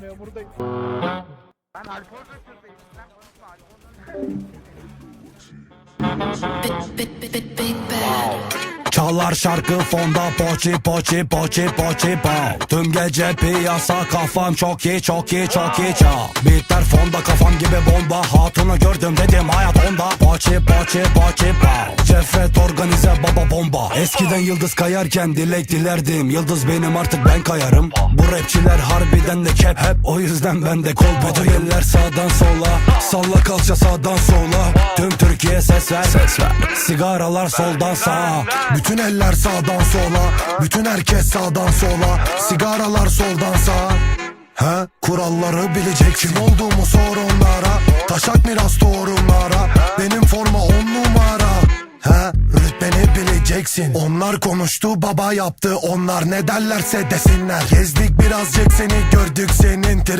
memurdayım. Ben alkol götürdeyim. Sen alkol Big, big, big, big bad. Çalar şarkı fonda poçi poçi poçi poçi pow Tüm gece piyasa kafam çok iyi çok iyi çok iyi çal Bitler fonda kafam gibi bomba. Hatunu gördüm dedim hayat onda. Poçi poçi poçi pow Cefret organize baba bomba. Eskiden yıldız kayarken dilek dilerdim. Yıldız benim artık ben kayarım. Bu rapçiler harbiden de kep Hep o yüzden ben de kol. Bütün sağdan sola Salla kalça sağdan sola. Tüm Türkiye ses ver. Ses ver. Sigaralar soldan sağa. Bütün eller sağdan sola. Bütün herkes sağdan sola. Sigaralar soldan sağa. He? Kuralları bilecek Kim olduğumu sor onlara. Taşak miras torunlara. Benim forma on numara. He? Rütbeni bileceksin. Onlar konuştu baba yaptı. Onlar ne derlerse desinler. Gezdik birazcık seni gördük Senin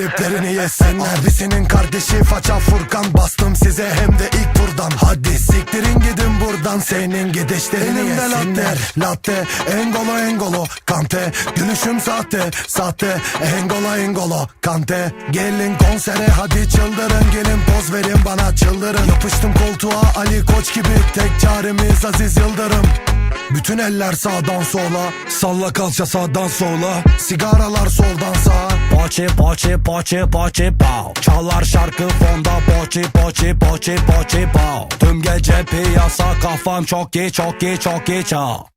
triplerini yesenler Abisinin kardeşi faça Furkan. Bastım size hem de ilk turdan Hadi siktirin gidin buradan. Senin gidişlerini Elimde latte. Latte Engolo engolo Kante. Gülüşüm sahte Sahte. Engolo engolo Kante. Gelin konsere hadi çıldırın. Gelin poz verin bana çıldırın. Yapıştım koltuğa Ali Koç gibi. Tek çaremiz Aziz Yıldırım bütün eller sağdan sola Salla kalça sağdan sola Sigaralar soldan sağa. Poçi poçi poçi poçi pow. Çalar şarkı fonda poçi poçi poçi poçi pow. Tüm gece piyasa kafam çok iyi çok iyi çok iyi çal